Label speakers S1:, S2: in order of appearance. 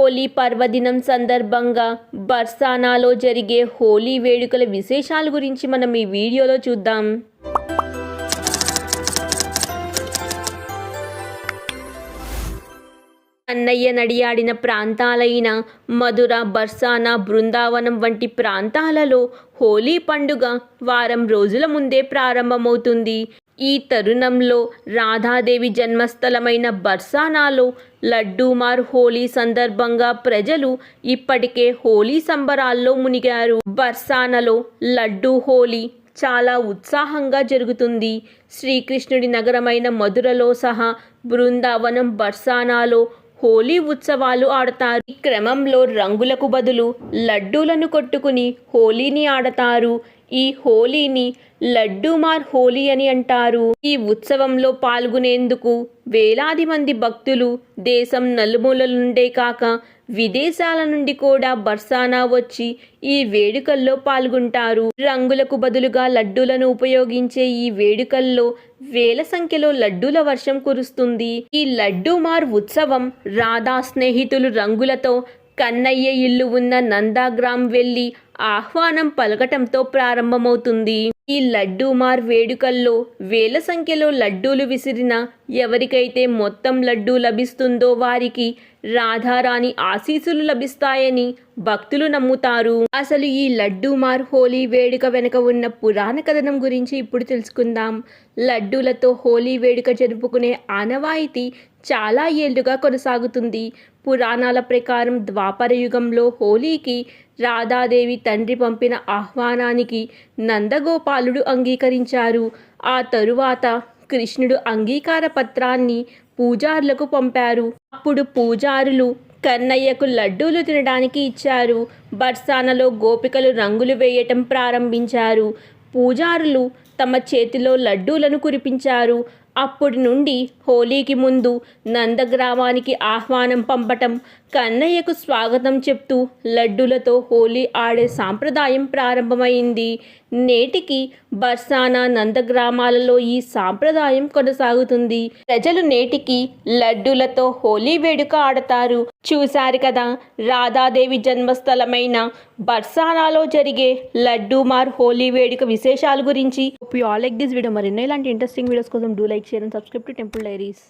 S1: హోలీ పర్వదినం సందర్భంగా బర్సానాలో జరిగే హోలీ వేడుకల విశేషాల గురించి మనం ఈ వీడియోలో చూద్దాం. అన్నయ్య నడియాడిన ప్రాంతాలైన మధుర బర్సానా బృందావనం వంటి ప్రాంతాలలో హోలీ పండుగ వారం రోజుల ముందే ప్రారంభమవుతుంది. ఈ తరుణంలో రాధాదేవి జన్మస్థలమైన బర్సానాలో లడ్డూమార్ హోలీ సందర్భంగా ప్రజలు ఇప్పటికే హోలీ సంబరాల్లో మునిగారు. బర్సానాలో లడ్డూ హోలీ చాలా ఉత్సాహంగా జరుగుతుంది. శ్రీకృష్ణుడి నగరమైన మధురలో సహా బృందావనం బర్సానాలో హోలీ ఉత్సవాలు ఆడతారు. ఈ క్రమంలో రంగులకు బదులు లడ్డూలను కొట్టుకుని హోలీని ఆడతారు. ఈ హోలీని లడ్డూమార్ హోలీ అని అంటారు. ఈ ఉత్సవంలో పాల్గొనేందుకు వేలాది మంది భక్తులు దేశం నలుమూలల నుండే కాక విదేశాల నుండి కూడా బర్సానా వచ్చి ఈ వేడుకల్లో పాల్గొంటారు. రంగులకు బదులుగా లడ్డూలను ఉపయోగించే ఈ వేడుకల్లో వేల సంఖ్యలో లడ్డూల వర్షం కురుస్తుంది. ఈ లడ్డూమార్ ఉత్సవం రాధా స్నేహితులు రంగులతో కన్నయ్య ఇల్లు ఉన్న నందాగ్రామ్ వెళ్ళి ఆహ్వానం పలకటంతో ప్రారంభమవుతుంది. ఈ లడ్డూమార్ వేడుకల్లో వేల సంఖ్యలో లడ్డూలు విసిరిన ఎవరికైతే మొత్తం లడ్డూ లభిస్తుందో వారికి రాధారాణి ఆశీసులు లభిస్తాయని భక్తులు నమ్ముతారు. అసలు ఈ లడ్డూమార్ హోలీ వేడుక వెనుక ఉన్న పురాణ కథనం గురించి ఇప్పుడు తెలుసుకుందాం. లడ్డూలతో హోలీ వేడుక జరుపుకునే ఆనవాయితీ చాలా ఏళ్ళుగా కొనసాగుతుంది. పురాణాల ప్రకారం ద్వాపర యుగంలో హోలీకి రాధాదేవి తండ్రి పంపిన ఆహ్వానానికి నందగోపాలుడు అంగీకరించారు. ఆ తరువాత కృష్ణుడు అంగీకార పత్రాన్ని పూజారులకు పంపారు. అప్పుడు పూజారులు కన్నయ్యకు లడ్డూలు తినడానికి ఇచ్చారు. బర్సానలో గోపికలు రంగులు వేయటం ప్రారంభించారు. పూజారులు తమ చేతిలో లడ్డూలను కురిపించారు. అప్పటి నుండి హోలీకి ముందు నందగ్రామానికి ఆహ్వానం పంపటం కన్నయ్యకు స్వాగతం చెప్తూ లడ్డూలతో హోలీ ఆడే సాంప్రదాయం ప్రారంభమైంది. నేటికి బర్సానా నందగ్రామాలలో ఈ సాంప్రదాయం కొనసాగుతుంది. ప్రజలు నేటికి లడ్డూలతో హోలీ వేడుక ఆడతారు. చూశారు కదా రాధాదేవి జన్మస్థలమైన బర్సానాలో జరిగే లడ్డూమార్ హోలీ వేడుక విశేషాల గురించి. Hope you all like this video మరిన్నో ఇలాంటి ఇంట్రెస్టింగ్ వీడియోస్ కోసం do like share and subscribe to Temple Diaries